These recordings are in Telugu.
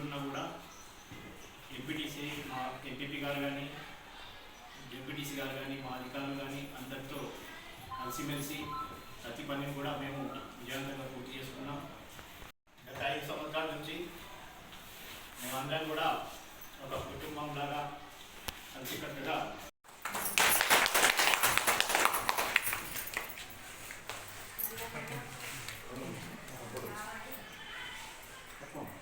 ఉన్నా కూడా ఎంపీటీసీ మా ఎంపీపీ గారు కానీ డిప్యూటీసీ గారు కానీ మా అధికారులు కానీ అందరితో కలిసిమెలిసి ప్రతి పనిని కూడా మేము విజయవంతంగా పూర్తి చేసుకున్నాం గత ఐదు సంవత్సరాల నుంచి మేమందరం కూడా ఒక కుటుంబం లాగా కలిసికట్టుగా Thank.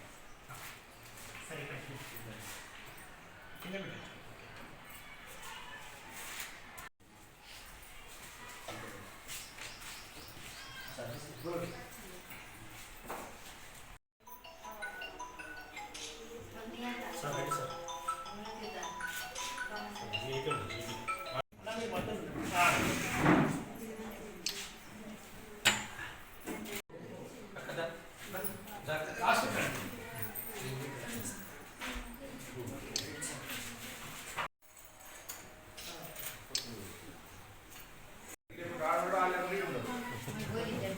That's the cost of it.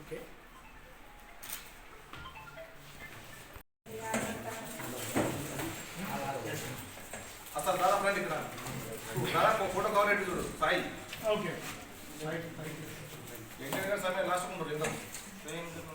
Okay. అసలు దాదాపు రండి ఇక్కడ దాదాపు ఫోటో కవర్ చూడు సాయి ఓకే గారు సమయం లాస్ట్ ఉండరు ఇందాం